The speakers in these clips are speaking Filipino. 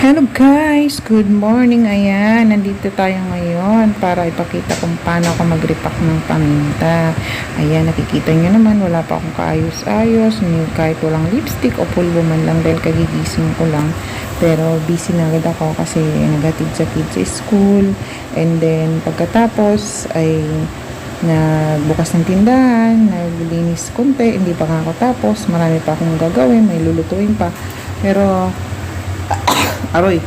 Hello guys! Good morning! Ayan, nandito tayo ngayon para ipakita kung paano ako mag-repack ng paminta. Ayan, nakikita nyo naman, wala pa akong kaayos-ayos, kahit walang lipstick o pulbo man lang dahil kagigising ko lang. Pero busy na agad ako kasi naghatid sa kids school. And then, pagkatapos ay nagbukas ng tindahan, naglinis konti, hindi pa nga ako tapos, marami pa akong gagawin, may lulutuin pa. Pero, aroy,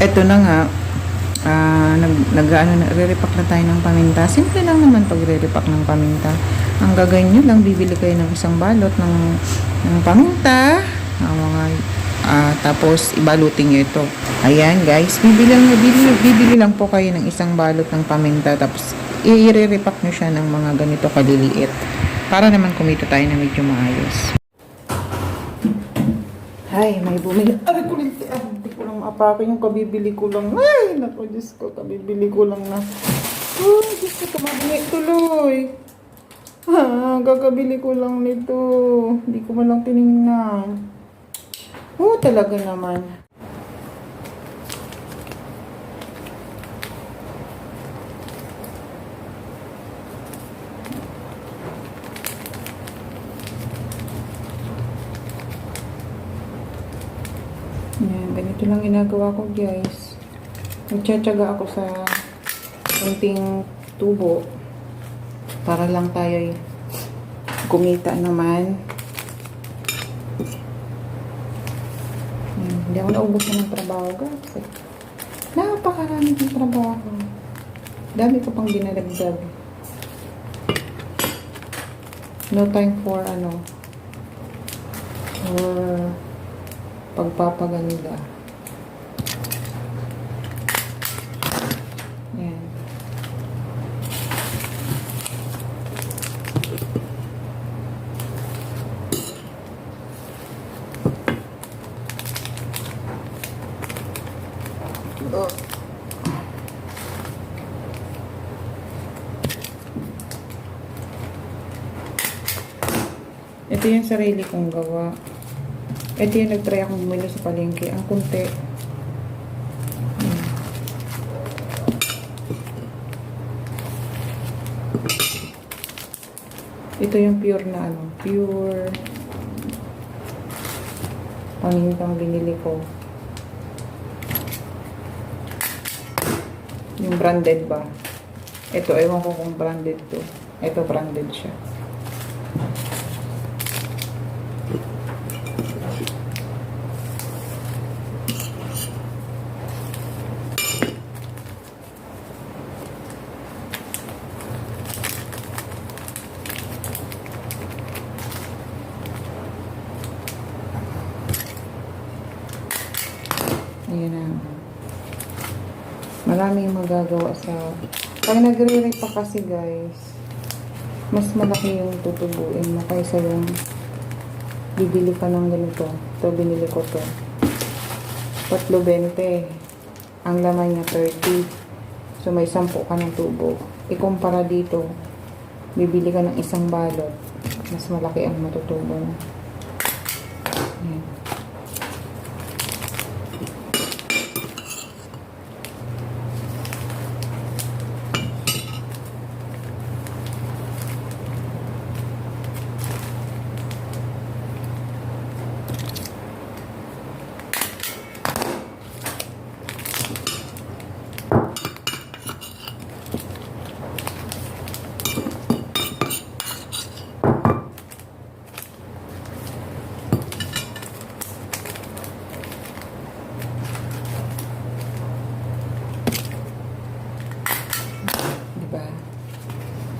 eto na nga, ah, nag, nag ano, re-repack na tayo ng paminta. Simple lang naman pag re-repack ng paminta. Ang gagawin nyo lang, bibili kayo ng isang balot ng, ng paminta, ang mga Ah, tapos ibalutin nyo ito. Ayan guys, bibili, lang- bibili, bibili lang po kayo ng isang balot ng paminta tapos i-repack nyo siya ng mga ganito kaliliit para naman kumita tayo na medyo maayos. Ay, may bumili. Aray ko lang, ah, hindi ko lang maapake yung kabibili ko lang. Ay, naku, Diyos ko, kabibili ko lang na. Ay, Diyos ko, tumabingi tuloy. Ah, gagabili ko lang nito. Hindi ko man lang tinignan. Oo, talaga naman. Yan, ganito lang ginagawa ko guys. Nagtsatsaga ako sa kunting tubo para lang tayo kumita naman. Yan, hindi ako naubusan ng trabaho guys. Napakarami ng trabaho. Dami ko pang dinadagdag. No time for ano for pagpapaganda. Yan. Ito yung sarili kong gawa. Ito yung nag-try akong bumili sa palengke. Ang kunti. Ayan. Ito yung pure na ano. Pure. Pamintang binili ko. Yung branded ba? Ito, ewan ko kung branded to. Ito, branded siya. Ayan na. Maraming magagawa sa... Pag nagre pa kasi guys, mas malaki yung tutubuin mo kaysa yung bibili ka ng ganito. Ito, binili ko to. Tatlo 20. Ang laman niya 30. So, may 10 ka ng tubo. Ikumpara dito, bibili ka ng isang balot. Mas malaki ang matutubo.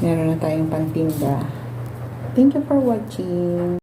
Meron na tayong pantinda. Thank you for watching.